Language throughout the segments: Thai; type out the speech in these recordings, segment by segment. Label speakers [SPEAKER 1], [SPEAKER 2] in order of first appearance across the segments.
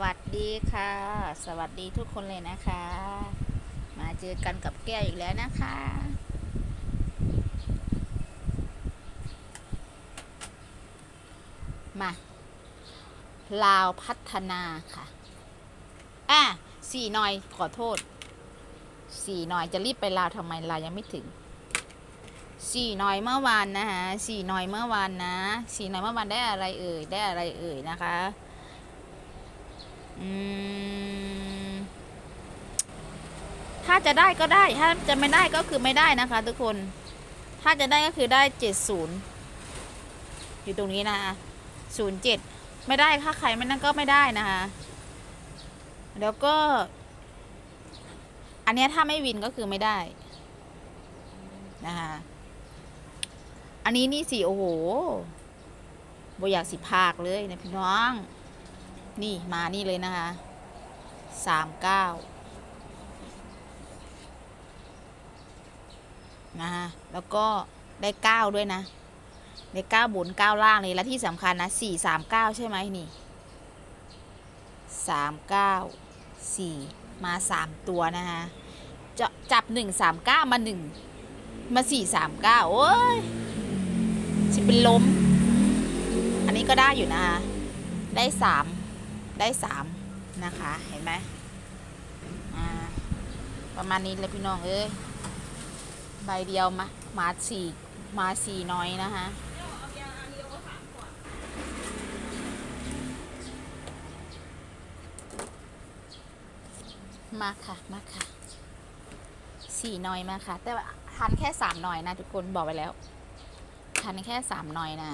[SPEAKER 1] วัสดีค่ะ สวัสดีทุกคนเลยนะคะ มาเจอกันกับแก้วอีกแล้วนะคะ มา ลาวพัฒนาค่ะ อะสี่หน่อยขอโทษ สี่หน่อยจะรีบไปลาวทำไมลาวยังไม่ถึง สี่หน่อยเมื่อวานนะคะสี่หน่อยเมื่อวานนะ สี่หน่อยเมื่อวานได้อะไรเอ่ย ได้อะไรเอ่ยนะคะ ถ้าจะได้ก็ได้ ถ้าจะไม่ได้ก็คือไม่ได้นะคะ ทุกคน ถ้าจะได้ก็คือได้เจ็ดศูนย์อยู่ตรงนี้นะคะศูนย์เจ็ดไม่ได้ถ้าใครไม่นั่นก็ไม่ได้นะคะ แล้วก็ อันนี้ถ้าไม่วินก็คือไม่ได้นะคะอันนี้นี่สิโอ้โหบอยากสิภาคเลยนะพี่น้อง นี่มานี่เลยนะคะสามเก้านะคะแล้วก็ได้เก้าด้วยนะ ได้เก้าบนเก้าล่างเลยและที่สำคัญนะสี่สามเก้าใช่ไหมนี่สามเก้าสี่มาสามตัวนะคะจะจับหนึ่งสามเก้ามาหนึ่งมาสี่สามเก้าโอ้ยสิเป็นลม อันนี้ก็ได้อยู่นะคะได้สาม ได้สามนะคะเห็นไหมประมาณนี้เลยพี่น้องเอ้ยใบเดียวมามาสี่มาสี่น้อยนะคะมาค่ะมาค่ะสี่น่อยมาค่ะ แต่ว่าทันแค่สามหน่อยนะทุกคนบอกไปแล้วทันแค่สามหน่อยนะ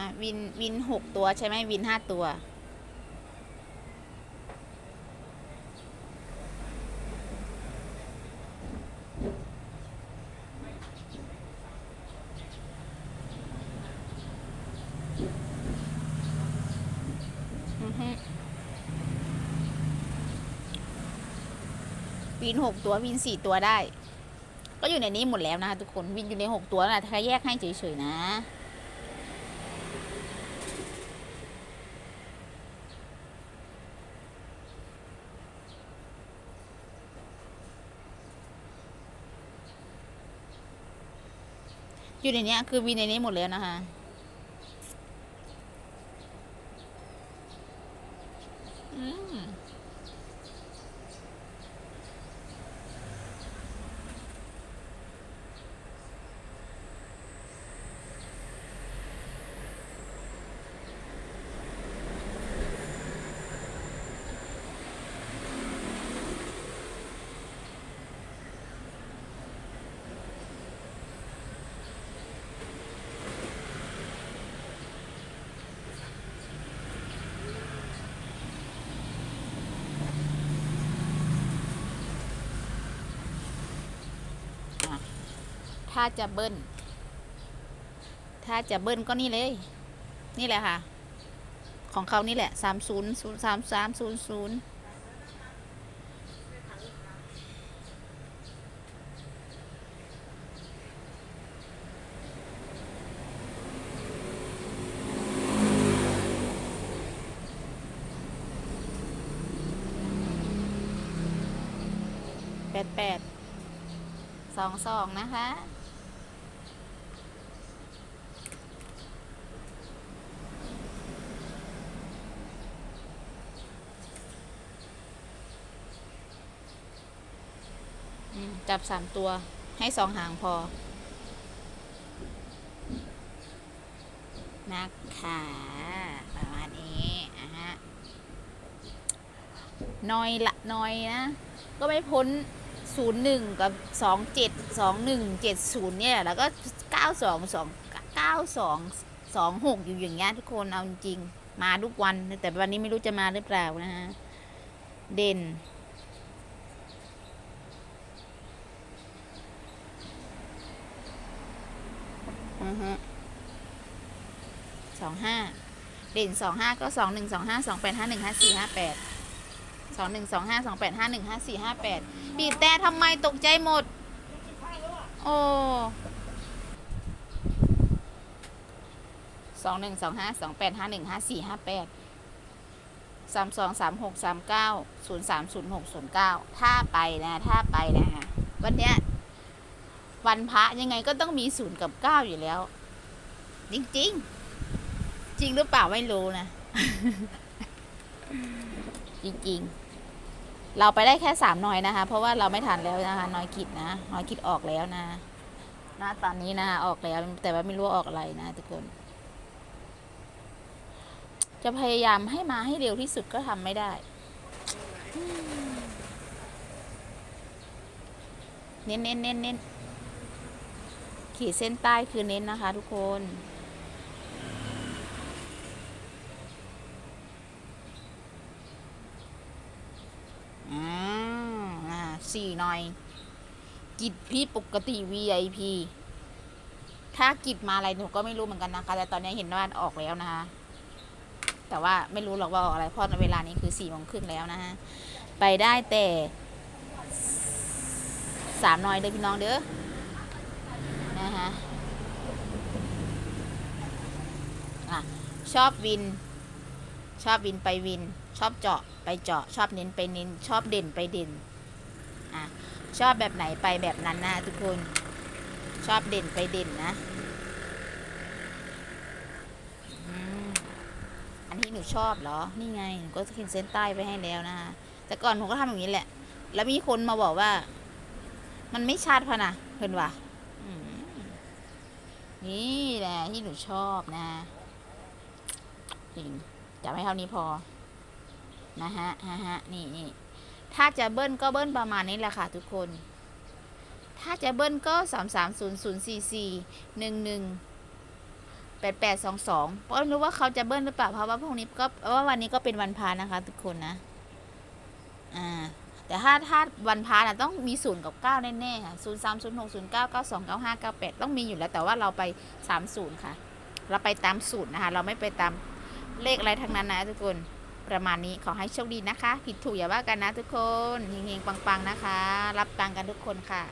[SPEAKER 1] อะวินวินหกตัวใช่ไหมวินห้าตัว วินหกตัววินสี่ตัวได้ ก็อยู่ในนี้หมดแล้วนะคะทุกคนวินอยู่ในหกตัวนะถ้าแยกให้เฉยๆนะ อยู่ในนี้คือวีในนี้หมดแล้วนะคะอืม ถ้าจะเบิ้ล ถ้าจะเบิ้ลก็นี่เลย นี่แหละค่ะ ของเขานี่แหละสามศูนย์ศูนย์สามสามศูนย์ศูนย์แปดแปดสองสองนะคะ อืมจับสามตัวให้สองหางพอ นะคะประมาณนี้อะฮะน้อยละน้อยนะ ก็ไม่พ้นศูนย์หนึ่งกับสองเจ็ดสองหนึ่งเจ็ดศูนย์เนี่ย แล้วก็เก้าสองสองเก้าสองสองหกอยู่อย่างเงี้ยทุกคนเอาจริงมาทุกวัน แต่วันนี้ไม่รู้จะมาหรือเปล่านะฮะ เด่น อือฮะสองห้าเด่นสองห้าก็สองหนึ่งสองห้าสองแปดห้าหนึ่งห้าสี่ห้าแปดสองหนึ่งสองห้าสองแปดห้าหนึ่งห้าสี่ห้าแปดบีบแต่ทำไมตกใจหมด โอ้สองหนึ่งสองห้าสองแปดห้าหนึ่งห้าสี่ห้าแปดสามสองสามหกสามเก้าศูนย์สามศูนย์หกศูนย์เก้าถ้าไปนะ ถ้าไปนะฮะวันเนี้ย วันพระยังไงก็ต้องมีศูนย์กับเก้าอยู่แล้ว จริงจริงจริงหรือเปล่าไม่รู้นะ จริงๆ เราไปได้แค่สามหน่อยนะคะ เพราะว่าเราไม่ทันแล้วนะคะ น้อยกิดนะ น้อยกิดออกแล้วนะนะตอนนี้นะออกแล้วแต่ว่าไม่รู้ออกอะไรนะทุกคน จะพยายามให้มาให้เร็วที่สุดก็ทำไม่ได้ เน้นเน้นเน้นเน้น ขีดเส้นใต้คือเน้นนะคะทุกคนอ่าอ่าสี่หน่อย กิจพี่ปกติ VIP ถ้ากิจมาอะไรหนูก็ไม่รู้เหมือนกันนะคะ แต่ตอนนี้เห็นว่าออกแล้วนะคะ แต่ว่าไม่รู้หรอกว่าออกอะไร เพราะเวลานี้คือสี่โมงครึ่งแล้วนะฮะ ไปได้แต่สามหน่อยเด้อพี่น้องเด้อ อะ ชอบวิน ชอบวินไปวิน ชอบเจาะไปเจาะ ชอบเน้นไปเน้น ชอบเด่นไปเด่น อะ ชอบแบบไหนไปแบบนั้นนะทุกคน ชอบเด่นไปเด่นนะอันที่หนูชอบเหรอ นี่ไง หนูก็ขีดเส้นใต้ไปให้แล้วนะคะ แต่ก่อนหนูก็ทำอย่างนี้แหละ แล้วมีคนมาบอกว่า มันไม่ชัดพะนะเพื่อนว่ะ นี่แหละที่หนูชอบนะจริงจะไม่เท่านี้พอ นะฮะฮะฮะนี่นี่ถ้าจะเบิ้ลก็เบิ้ลประมาณนี้แหละค่ะทุกคน ถ้าจะเบิ้ลก็สามสามศูนย์ศูนย์สี่สี่หนึ่งหนึ่งแปดแปดสองสองเพราะรู้ว่าเขาจะเบิ้ลหรือเปล่าเพราะว่าพวกนี้ก็เพราะว่าวันนี้ก็เป็นวันพานะคะ ทุกคนนะ อ่า แต่ถ้าถ้าวันพาน่ะต้องมีศูนย์กับเก้าแน่ๆค่ะศูนย์สามศูนย์หกศูนย์เก้าเก้าสองเก้าห้าเก้าแปดต้องมีอยู่แล้วแต่ว่าเราไปสามศูนย์ค่ะ เราไปตามสูตรนะคะ เราไม่ไปตามเลขอะไรทั้งนั้นนะทุกคนประมาณนี้ขอให้โชคดีนะคะ ผิดถูกอย่าว่ากันนะทุกคนเฮงๆปังๆนะคะ รับตังค์กันทุกคนค่ะ